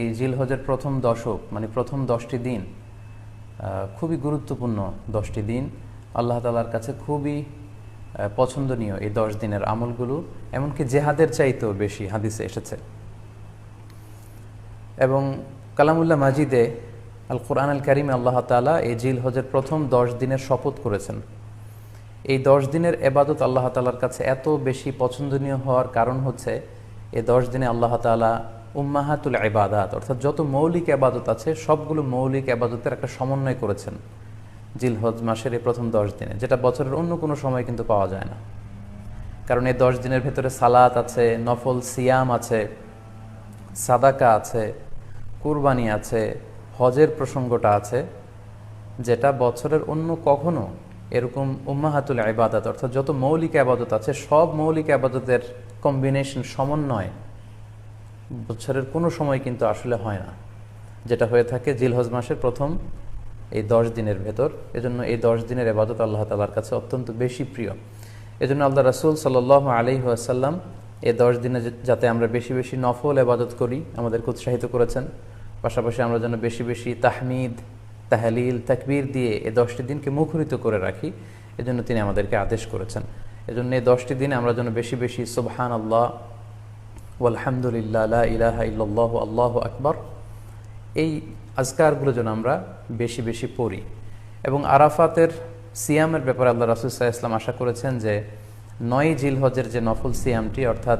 এই জিলহজের প্রথম দশক মানে প্রথম দশটি দিন খুবই গুরুত্বপূর্ণ দশটি দিন। আল্লাহ তালার কাছে খুবই পছন্দনীয় এই দশ দিনের আমলগুলো, এমনকি জেহাদের চাইতেও বেশি হাদিসে এসেছে। এবং কালামুল্লাহ মাজিদে আল কোরআন আল করিমে আল্লাহ তালা এই জিল হজের প্রথম দশ দিনের শপথ করেছেন। এই দশ দিনের এবাদত আল্লাহ তালার কাছে এত বেশি পছন্দনীয় হওয়ার কারণ হচ্ছে এই দশ দিনে আল্লাহ তালা উম্মাহাতুল এবাদাত অর্থাৎ যত মৌলিক এবাদত আছে, সবগুলো মৌলিক এবাদতের একটা সমন্বয় করেছেন জিল হজ মাসের এই প্রথম দশ দিনে, যেটা বছরের অন্য কোনো সময় কিন্তু পাওয়া যায় না। কারণ এই দশ দিনের ভেতরে সালাত আছে, নফল সিয়াম আছে, সাদাকা আছে, কুরবানি আছে, হজের প্রসঙ্গটা আছে, যেটা বছরের অন্য কখনো এরকম উম্মাহাতুল আবাদত অর্থাৎ যত মৌলিক আবাদত আছে, সব মৌলিক আবাদতের কম্বিনেশন সমন্বয় বছরের কোনো সময় কিন্তু আসলে হয় না। যেটা হয়ে থাকে জিলহজ মাসের প্রথম এই দশ দিনের ভেতর। এজন্য এই দশ দিনের এবাদত আল্লাহ তালার কাছে অত্যন্ত বেশি প্রিয়। এজন্য আল্লাহ রাসুল সাল আলি আসাল্লাম এই দশ দিনে যাতে আমরা বেশি বেশি নফল এবাদত করি, আমাদেরকে উৎসাহিত করেছেন। পাশাপাশি আমরা যেন বেশি বেশি তাহমিদ, তাহলিল, তাকবীর দিয়ে এই দশটি দিনকে মুখরিত করে রাখি, এজন্য তিনি আমাদেরকে আদেশ করেছেন। এজন্য এই দশটি দিনে আমরা যেন বেশি বেশি সুবহান আল্লাহ আলহামদুলিল্লাহ লা ইলাহা আল্লাহু আকবার। এই আজকারগুলো যেন আমরা বেশি বেশি পড়ি। এবং আরাফাতের সিয়ামের ব্যাপারে আল্লাহ রাসুল সাহা ইসলাম আশা করেছেন যে নয় জিলহজের যে নফল সিয়ামটি, অর্থাৎ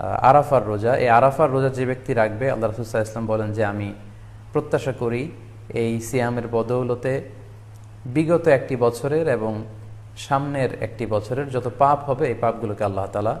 আরাফার রোজা, এই আরাফার রোজা যে ব্যক্তি রাখবে, আল্লাহ রাসুল সাহা ইসলাম বলেন যে, আমি প্রত্যাশা করি এই সিয়ামের বদৌলতে বিগত একটি বছরের এবং সামনের একটি বছরের যত পাপ হবে, এই পাপগুলোকে আল্লাহ তালা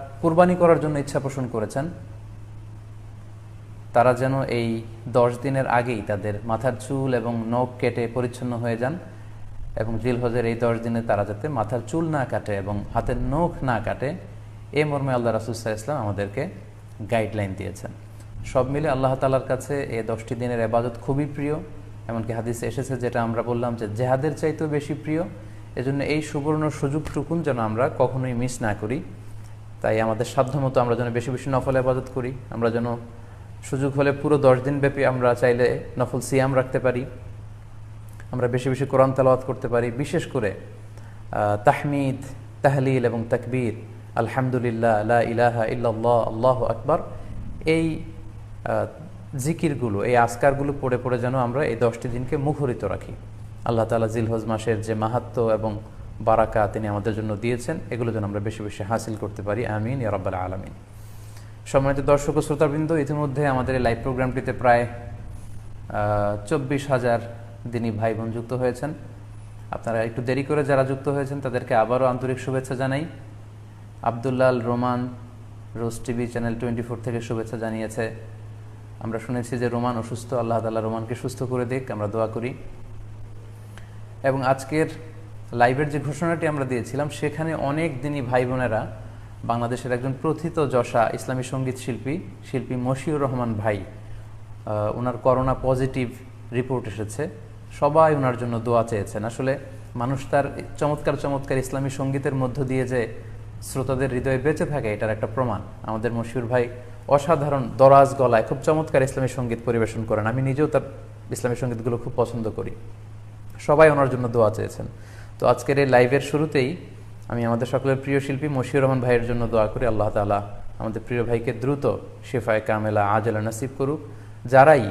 কুরবানি করার জন্য ইচ্ছা পোষণ করেছেন। তারা যেন এই দশ দিনের আগেই তাদের মাথার চুল এবং নখ কেটে পরিচ্ছন্ন হয়ে যান এবং জিলহজের এই দশ দিনে তারা যাতে মাথার চুল না কাটে এবং হাতের নখ না কাটে, এ মর্মে আল্লাহ রাসুসাহ ইসলাম আমাদেরকে গাইডলাইন দিয়েছেন। সব মিলে আল্লাহ তালার কাছে এই দশটি দিনের এবাদত খুবই প্রিয়, এমনকি হাদিসে এসেছে যেটা আমরা বললাম যে জেহাদের চাইতেও বেশি প্রিয়। এজন্য এই সুবর্ণ সুযোগটুকুন যেন আমরা কখনোই মিস না করি। তাই আমাদের সাধ্যমতো আমরা যেন বেশি বেশি নফল আবাদত করি, আমরা যেন সুযোগ হলে পুরো দশ দিন ব্যাপী আমরা চাইলে নফল সিয়াম রাখতে পারি, আমরা বেশি বেশি কোরআন তালাওয়াত করতে পারি, বিশেষ করে তাহমিদ, তাহলিল এবং তাকবীর, আলহামদুলিল্লাহ, লা ইলাহা ইল্লাল্লাহ, আল্লাহ আকবার, এই জিকিরগুলো, এই আসকারগুলো পড়ে পড়ে যেন আমরা এই দশটি দিনকে মুখরিত রাখি। আল্লাহ তালা জিলহজ মাসের যে মাহাত্ম এবং বারাকা তিনি আমাদের জন্য দিয়েছেন। এগুলো যেন আমরা বেশি বেশি হাসিল করতে পারি। আমিন ইয়ারব্বাল আলমিন। সম্মানিত দর্শক ও শ্রোতাবৃন্দ, ইতিমধ্যে আমাদের এই লাইভ প্রোগ্রামটিতে প্রায় চব্বিশ হাজার দিনী ভাই বোন যুক্ত হয়েছেন। আপনারা একটু দেরি করে যারা যুক্ত হয়েছেন, তাদেরকে আবারও আন্তরিক শুভেচ্ছা জানাই। আবদুল্লাল রোমান রোজ টিভি চ্যানেল টোয়েন্টি ফোর থেকে শুভেচ্ছা জানিয়েছে। আমরা শুনেছি যে রোমান অসুস্থ, আল্লাহ তাল্লাহ রোমানকে সুস্থ করে দিক, আমরা দোয়া করি। এবং আজকের লাইভের যে ঘোষণাটি আমরা দিয়েছিলাম, সেখানে অনেক দিনই ভাই বোনেরা বাংলাদেশের একজন প্রথিত যশা ইসলামী সংগীত শিল্পী শিল্পী মশিউর রহমান ভাই ওনার করোনা পজিটিভ রিপোর্ট এসেছে। সবাই ওনার জন্য দোয়া চেয়েছেন। আসলে মানুষ তার চমৎকার চমৎকার ইসলামী সঙ্গীতের মধ্য দিয়ে যে শ্রোতাদের হৃদয়ে বেঁচে থাকে, এটার একটা প্রমাণ। আমাদের মশিউর ভাই অসাধারণ দরাজ গলায় খুব চমৎকার ইসলামী সংগীত পরিবেশন করেন। আমি নিজেও তার ইসলামী সঙ্গীতগুলো খুব পছন্দ করি। সবাই ওনার জন্য দোয়া চেয়েছেন। তো আজকের এই লাইভের শুরুতেই আমি আমাদের সকলের প্রিয় শিল্পী মশিউর রহমান ভাইয়ের জন্য দোয়া করি, আল্লাহ তালা আমাদের প্রিয় ভাইকে দ্রুত শেফায় কামেলা আজলা নাসিব করুক, যারাই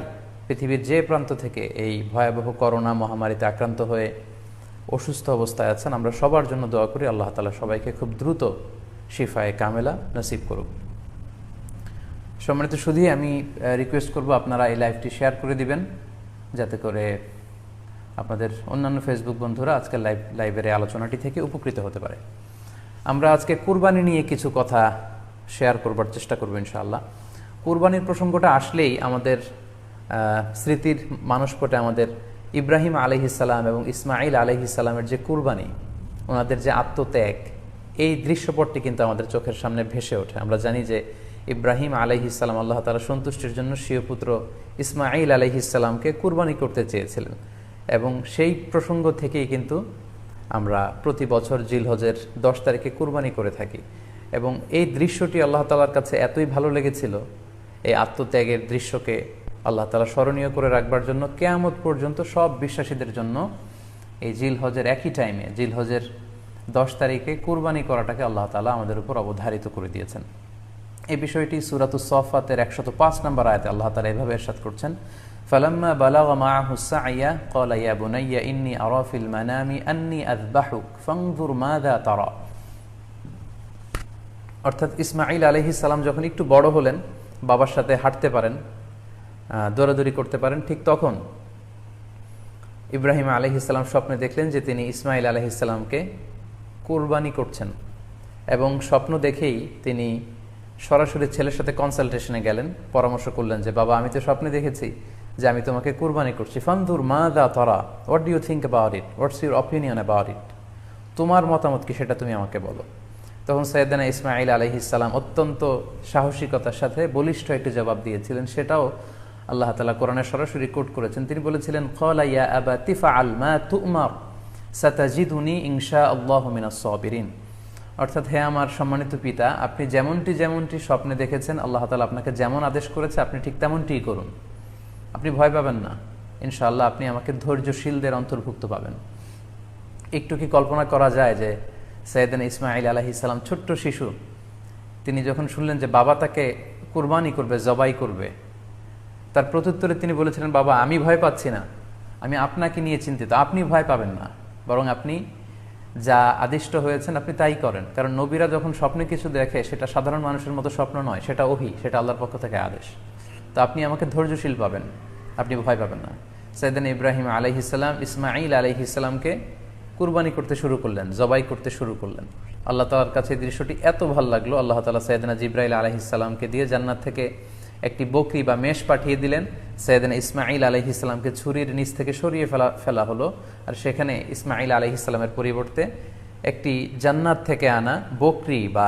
পৃথিবীর যে প্রান্ত থেকে এই ভয়াবহ করোনা মহামারীতে আক্রান্ত হয়ে অসুস্থ অবস্থায় আছেন, আমরা সবার জন্য দোয়া করি, আল্লাহ তালা সবাইকে খুব দ্রুত শিফায় কামেলা নসিব করুক। সম্মানিত শুধুই আমি রিকোয়েস্ট করব আপনারা এই লাইভটি শেয়ার করে দিবেন, যাতে করে আপনাদের অন্যান্য ফেসবুক বন্ধুরা আজকের লাইভ লাইভের আলোচনাটি থেকে উপকৃত হতে পারে। আমরা আজকে কুরবানি নিয়ে কিছু কথা শেয়ার করবার চেষ্টা করব ইনশাআল্লাহ। কুরবানির প্রসঙ্গটা আসলেই আমাদের স্মৃতির মানসপটে আমাদের ইব্রাহিম আলহিসাল্লাম এবং ইসমাইল আলহিসাল্লামের যে কুরবানি, ওনাদের যে আত্মত্যাগ, এই দৃশ্যপটটি কিন্তু আমাদের চোখের সামনে ভেসে ওঠে। আমরা জানি যে ইব্রাহিম আলহিসাল্লাম আল্লাহ তালা সন্তুষ্টির জন্য স্বীয় পুত্র ইসমাইল আলহিসাল্লামকে কুরবানি করতে চেয়েছিলেন। এবং সেই প্রসঙ্গ থেকেই কিন্তু আমরা প্রতি বছর জিলহজের দশ তারিখে কুরবানি করে থাকি। এবং এই দৃশ্যটি আল্লাহ তালার কাছে এতই ভালো লেগেছিল, এই আত্মত্যাগের দৃশ্যকে আল্লাহ তালা স্মরণীয় করে রাখবার জন্য কেয়ামত পর্যন্ত সব বিশ্বাসীদের জন্য এই জিল হজের একই টাইমে জিল হজের দশ তারিখে কুরবানি করাটাকে আল্লাহ তালা আমাদের উপর অবধারিত করে দিয়েছেন। এই বিষয়টি সুরাতু সফাতের একশত পাঁচ নম্বর আয়তে আল্লাহ তালা এভাবে এরশাদ করছেন فلما بلغ معه السعي قال يا بني إني أرى في المنام أني أذبحك فانظر ماذا ترى অর্থাৎ ইসমাইল আলহি সালাম যখন একটু বড় হলেন বাবার সাথে হাঁটতে পারেন আহ, দৌড়াদৌড়ি করতে পারেন ঠিক তখন ইব্রাহিম আলহিসাল্লাম স্বপ্নে দেখলেন যে তিনি ইসমাইল আলহিসাল্লামকে কোরবানি করছেন এবং স্বপ্ন দেখেই তিনি সরাসরি ছেলের সাথে কনসালটেশনে গেলেন পরামর্শ করলেন যে বাবা আমি তো স্বপ্নে দেখেছি যে আমি তোমাকে কুরবানি করছি। ফান্দুর মা দা তরা। What do you think about it what's your opinion about it তোমার মতামত কি সেটা তুমি আমাকে বলো। তখন সৈয়দানা ইসমাইল আলহিসাল্লাম অত্যন্ত সাহসিকতার সাথে বলিষ্ঠ একটি জবাব দিয়েছিলেন। সেটাও আল্লাহ তালা কোরআনে সরাসরি কোট করেছেন। তিনি বলেছিলেন কলা ইয়া আবা তিফা আল মা তুমার, সাতাজিদুনি ইনশা আল্লাহ মিনাস সাবিরিন। অর্থাৎ হে আমার সম্মানিত পিতা, আপনি যেমনটি যেমনটি স্বপ্নে দেখেছেন, আল্লাহ তালা আপনাকে যেমন আদেশ করেছে, আপনি ঠিক তেমনটিই করুন। আপনি ভয় পাবেন না। ইনশাআল্লাহ আপনি আমাকে ধৈর্যশীলদের অন্তর্ভুক্ত পাবেন। একটু কি কল্পনা করা যায় যে সৈয়দান ইসমাইল আলাহি সালাম ছোট্ট শিশু, তিনি যখন শুনলেন যে বাবা তাকে কুরবানি করবে, জবাই করবে, তার প্রত্যুত্তরে তিনি বলেছিলেন, বাবা, আমি ভয় পাচ্ছি না। আমি আপনাকে নিয়ে চিন্তিত। আপনি ভয় পাবেন না। বরং আপনি যা আদিষ্ট হয়েছেন, আপনি তাই করেন। কারণ নবীরা যখন স্বপ্নে কিছু দেখে, সেটা সাধারণ মানুষের মতো স্বপ্ন নয়, সেটা ওহি, সেটা আল্লাহর পক্ষ থেকে আদেশ। তো আপনি আমাকে ধৈর্যশীল পাবেন। আপনি ভয় পাবেন না। সৈয়দান ইব্রাহিম আলহিসাল্লাম ইসমাইল আলহিসাল্লামকে কুরবানি করতে শুরু করলেন, জবাই করতে শুরু করলেন। আল্লাহ তালার কাছে দৃশ্যটি এত ভালো লাগল। আল্লাহ তালা সৈয়দনা জিব্রাইল আলহিসাল্লামকে দিয়ে জান্নাত থেকে একটি বকরি বা মেষ পাঠিয়ে দিলেন। সৈয়দনা ইসমাইল আলহিসাল্লামকে ছুরির নিচ থেকে সরিয়ে ফেলা ফেলা হলো। আর সেখানে ইসমাইল আলহিসাল্লামের পরিবর্তে একটি জান্নাত থেকে আনা বকরি বা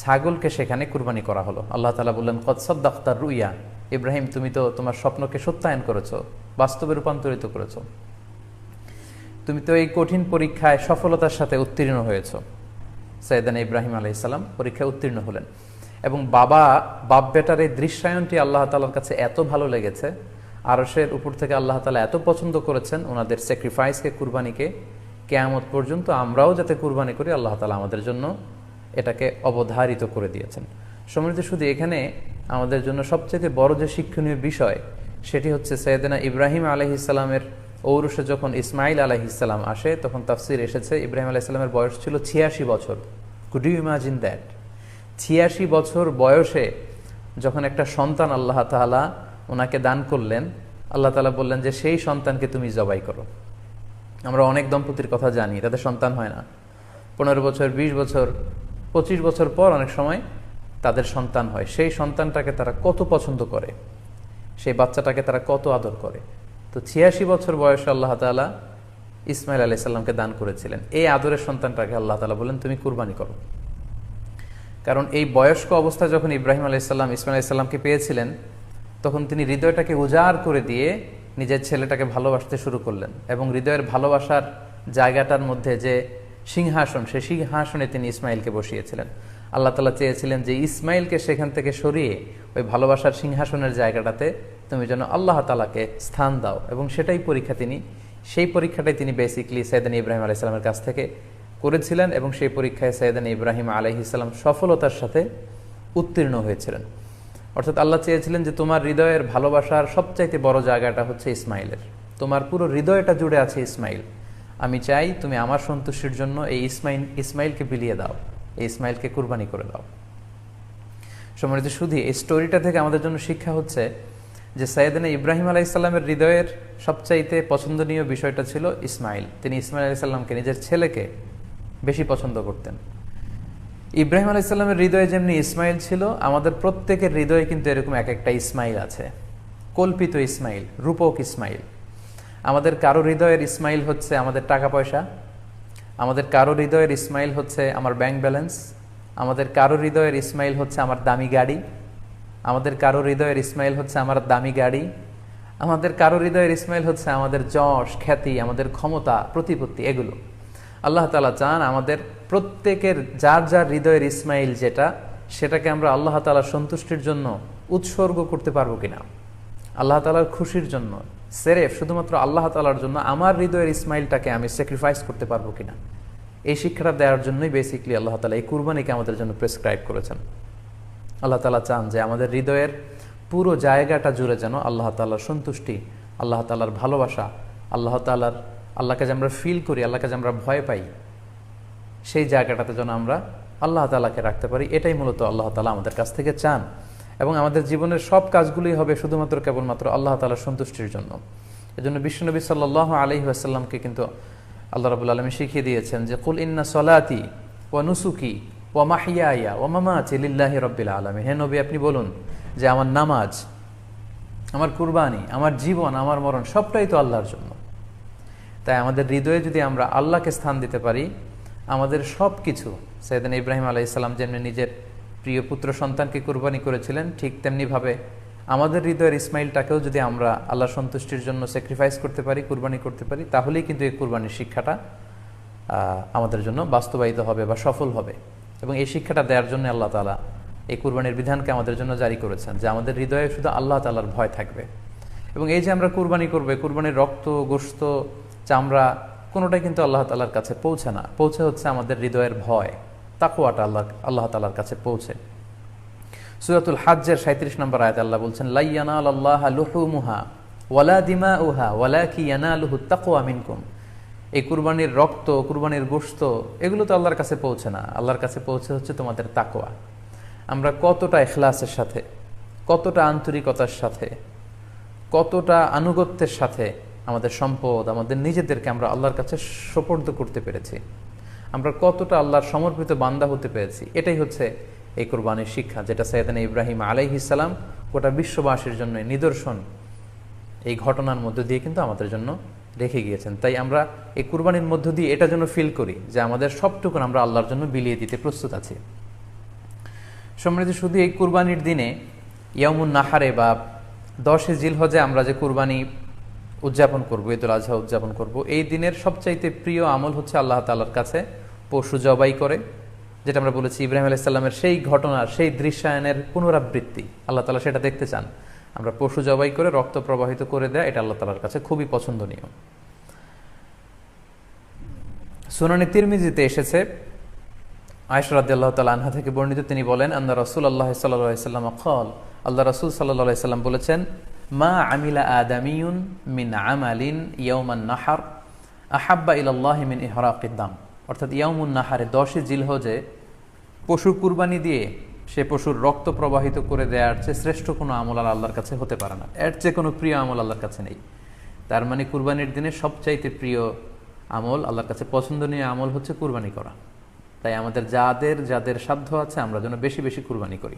ছাগলকে সেখানে কুরবানি করা হলো। আল্লাহ তালা বললেন কৎসদ দাক্তার রুইয়া। ইব্রাহিম, তুমি তো তোমার স্বপ্নকে সত্যায়ন করেছ, বাস্তবে রূপান্তরিত করেছ। তুমি তো এই কঠিন পরীক্ষায় সফলতার সাথে উত্তীর্ণ হয়েছ। সৈয়দান ইব্রাহিম আলাইসাল্লাম পরীক্ষায় উত্তীর্ণ হলেন। এবং বাবা বাপ বেটার এই দৃশ্যায়নটি আল্লাহ তালার কাছে এত ভালো লেগেছে আরসের উপর থেকে আল্লাহ তালা এত পছন্দ করেছেন, ওনাদের স্যাক্রিফাইসকে কুরবানিকে, কেয়ামত পর্যন্ত আমরাও যাতে কুরবানি করি, আল্লাহ তালা আমাদের জন্য এটাকে অবধারিত করে দিয়েছেন। সমৃদ্ধ শুধু এখানে আমাদের জন্য সবচেয়ে বড় যে শিক্ষণীয় বিষয়, সেটি হচ্ছে সৈয়দনা ইব্রাহিম আলহিসাল্লামের ঔরসে যখন ইসমাইল আলহিসাল্লাম আসে, তখন তাফসির এসেছে, ইব্রাহিম আলাইসাল্লামের বয়স ছিল ছিয়াশি বছর। কুড ইউ ইমাজিন দ্যাট ছিয়াশি বছর বয়সে যখন একটা সন্তান আল্লাহ তালা ওনাকে দান করলেন, আল্লাহ তালা বললেন যে সেই সন্তানকে তুমি জবাই করো। আমরা অনেক দম্পতির কথা জানি, তাদের সন্তান হয় না। পনেরো বছর ২০ বছর পঁচিশ বছর পর অনেক সময় তাদের সন্তান হয়। সেই সন্তানটাকে তারা কত পছন্দ করে? সেই বাচ্চাটাকে তারা কত আদর করে? তো ছিয়াশি বছর বয়সে আল্লাহ তালা ইসমাইল আলি সাল্লামকে দান করেছিলেন। এই আদরের সন্তানটাকে আল্লাহ তালা বলেন তুমি কুরবানি করো। কারণ এই বয়স্ক অবস্থায় যখন ইব্রাহিম আলাইসাল্লাম ইসমাইল আলাইসাল্লামকে পেয়েছিলেন, তখন তিনি হৃদয়টাকে উজাড় করে দিয়ে নিজের ছেলেটাকে ভালোবাসতে শুরু করলেন এবং হৃদয়ের ভালোবাসার জায়গাটার মধ্যে যে সিংহাসন, সেই সিংহাসনে তিনি ইসমাইলকে বসিয়েছিলেন। আল্লাহ তালা চেয়েছিলেন যে ইসমাইলকে সেখান থেকে সরিয়ে ওই ভালোবাসার সিংহাসনের জায়গাটাতে তুমি যেন আল্লাহ তালাকে স্থান দাও। এবং সেটাই পরীক্ষা তিনি, সেই পরীক্ষাটাই তিনি বেসিকলি সৈয়দান ইব্রাহিম আলাইসালামের কাছ থেকে করেছিলেন এবং সেই পরীক্ষায় সৈয়দান ইব্রাহিম আলহিসাল্লাম সফলতার সাথে উত্তীর্ণ হয়েছিলেন। অর্থাৎ আল্লাহ চেয়েছিলেন যে তোমার হৃদয়ের ভালোবাসার সবচাইতে বড় জায়গাটা হচ্ছে ইসমাইলের। তোমার পুরো হৃদয়টা জুড়ে আছে ইসমাইল। আমি চাই তুমি আমার সন্তুষ্টির জন্য এই ইসমাইল, ইসমাইলকে বিলিয়ে দাও, এই ইসমাইলকে কুরবানি করে দাও। সম্মানিত শুধু এই স্টোরিটা থেকে আমাদের জন্য শিক্ষা হচ্ছে যে সৈয়দিনা ইব্রাহিম আলাইসাল্লামের হৃদয়ের সবচাইতে পছন্দনীয় বিষয়টা ছিল ইসমাইল। তিনি ইসমাইল আলাইসাল্লামকে নিজের ছেলেকে বেশি পছন্দ করতেন। ইব্রাহিম আলাইসাল্লামের হৃদয়ে যেমনি ইসমাইল ছিল, আমাদের প্রত্যেকের হৃদয়ে কিন্তু এরকম এক একটা ইসমাইল আছে। কল্পিত ইসমাইল, রূপক ইসমাইল। আমাদের কারও হৃদয়ের ইসমাইল হচ্ছে আমাদের টাকা পয়সা, আমাদের কারও হৃদয়ের ইসমাইল হচ্ছে আমার ব্যাংক ব্যালেন্স আমাদের কারও হৃদয়ের ইসমাইল হচ্ছে আমার দামি গাড়ি, আমাদের কারও হৃদয়ের ইসমাইল হচ্ছে আমার দামি গাড়ি, আমাদের কারও হৃদয়ের ইসমাইল হচ্ছে আমাদের যশ, খ্যাতি, আমাদের ক্ষমতা, প্রতিপত্তি এগুলো। আল্লাহ তালা চান আমাদের প্রত্যেকের যার যার হৃদয়ের ইসমাইল যেটা, সেটাকে আমরা আল্লাহ তালার সন্তুষ্টির জন্য উৎসর্গ করতে পারব কিনা। আল্লাহ তালার খুশির জন্য সেরেফ শুধুমাত্র আল্লাহ তালার জন্য আমার হৃদয়ের ইসমাইলটাকে আমি স্যাক্রিফাইস করতে পারব কিনা? এই শিক্ষাটা দেওয়ার জন্যই বেসিকলি আল্লাহ তালা এই কুরবানিকে আমাদের জন্য প্রেসক্রাইব করেছেন। আল্লাহ তালা চান যে আমাদের হৃদয়ের পুরো জায়গাটা জুড়ে যেন আল্লাহ তালার সন্তুষ্টি, আল্লাহ তালার ভালোবাসা, আল্লাহ তালার আল্লাহকে যে আমরা ফিল করি, আল্লাহকে যে আমরা ভয় পাই, সেই জায়গাটাতে যেন আমরা আল্লাহ তালাকে রাখতে পারি। এটাই মূলত আল্লাহ তালা আমাদের কাছ থেকে চান। এবং আমাদের জীবনের সব কাজগুলোই হবে শুধুমাত্র কেবলমাত্র আল্লাহ তালার সন্তুষ্টির জন্য। এজন্য বিশ্বনবী সাল্লাহ আলহি আসাল্লামকে কিন্তু আল্লাহ রাবুল আলমী শিখিয়ে দিয়েছেন যে, কুল ইন্না সলাতি ও নুসুকি ও মাহিয়া ও মামাচি লিল্লাহি রব্বিল আলমী হে নবী, আপনি বলুন যে, আমার নামাজ, আমার কুরবানি, আমার জীবন, আমার মরণ সবটাই তো আল্লাহর জন্য। তাই আমাদের হৃদয়ে যদি আমরা আল্লাহকে স্থান দিতে পারি, আমাদের সব কিছু সৈয়দিন ইব্রাহিম আলাহ ইসলাম যেমনি নিজের প্রিয় পুত্র সন্তানকে কুরবানি করেছিলেন, ঠিক তেমনিভাবে আমাদের হৃদয়ের ইসমাইলটাকেও যদি আমরা আল্লাহ সন্তুষ্টির জন্য স্যাক্রিফাইস করতে পারি, কুরবানি করতে পারি, তাহলেই কিন্তু এই কুরবানির শিক্ষাটা আমাদের জন্য বাস্তবায়িত হবে বা সফল হবে। এবং এই শিক্ষাটা দেওয়ার জন্য আল্লাহ তালা এই কুরবানির বিধানকে আমাদের জন্য জারি করেছেন, যে আমাদের হৃদয়ে শুধু আল্লাহ তালার ভয় থাকবে। এবং এই যে আমরা কুরবানি করবে কুরবানির রক্ত গোস্ত চামড়া, কোনোটাই কিন্তু আল্লাহ তালার কাছে পৌঁছে না। পৌঁছে হচ্ছে আমাদের হৃদয়ের ভয়। তাকুয়াটা আল্লাহ আল্লাহ তালার কাছে পৌঁছে। সুরাতুল হাজ্জের সাঁত্রিশ নম্বর আয়াত আল্লাহ বলছেন লাইয়ানা আল্লাহ লুহুমুহা ওয়ালা দিমা উহা ওয়ালা কি ইয়ানা লুহু তাকুয়া মিনকুম। এই কুরবানির রক্ত, কুরবানির গোস্ত এগুলো তো আল্লাহর কাছে পৌঁছে না। আল্লাহর কাছে পৌঁছে হচ্ছে তোমাদের তাকোয়া আমরা কতটা এখলাসের সাথে, কতটা আন্তরিকতার সাথে, কতটা আনুগত্যের সাথে আমাদের সম্পদ, আমাদের নিজেদেরকে আমরা আল্লাহর কাছে সোপর্দ করতে পেরেছি। আমরা কতটা আল্লাহর সমর্পিত বান্দা হতে পেরেছি? এটাই হচ্ছে এই কোরবানির শিক্ষা, যেটা সৈয়দান ইব্রাহিম আলাইহিসাল্লাম গোটা বিশ্ববাসীর জন্য নিদর্শন এই ঘটনার মধ্য দিয়ে কিন্তু আমাদের জন্য রেখে গিয়েছেন। তাই আমরা এই কুরবানির মধ্য দিয়ে এটা যেন ফিল করি যে আমাদের সবটুকুন আমরা আল্লাহর জন্য বিলিয়ে দিতে প্রস্তুত আছি। সমৃদ্ধ শুধু এই কুরবানির দিনে ইয়ামুন নাহারে বা দশে জিলহজে আমরা যে কুরবানি উদযাপন করব, ঈদুল আজহা উদযাপন করব। এই দিনের সবচাইতে প্রিয় আমল হচ্ছে আল্লাহ তালার কাছে পশু জবাই করে, যেটা আমরা বলেছি ইব্রাহিম আলাইসাল্লামের সেই ঘটনার সেই দৃশ্যায়নের পুনরাবৃত্তি। আল্লাহ তালা সেটা দেখতে চান। আমরা পশু জবাই করে রক্ত প্রবাহিত করে দেয়, এটা আল্লাহ তালার কাছে খুবই পছন্দনীয়। সুনানি তিরমিজিতে এসেছে আয়সরাদ আল্লাহ তালা আনহা থেকে বর্ণিত তিনি বলেন আল্লাহ রসুল আল্লাহ সাল্লাম খল আল্লাহ রসুল সাল্লাহ সাল্লাম বলেছেন মা আমিলা আদামিউন মিন আমালিন ইয়ৌমান নাহার আহাব্বা ইলাল্লাহ মিন ইহরাকিদ্দাম অর্থাৎ ইয়ামুন নাহারে দশে জিলহজে পশু কুরবানি দিয়ে সে পশুর রক্ত প্রবাহিত করে দেওয়ার চেয়ে শ্রেষ্ঠ কোনো আমল আল্লাহর কাছে হতে পারে না। এর চেয়ে কোনো প্রিয় আমল আল্লাহর কাছে নেই। তার মানে কুরবানির দিনে সবচাইতে প্রিয় আমল আল্লাহর কাছে পছন্দনীয় আমল হচ্ছে কুরবানি করা। তাই আমাদের যাদের যাদের সাধ্য আছে আমরা যেন বেশি বেশি কুরবানি করি।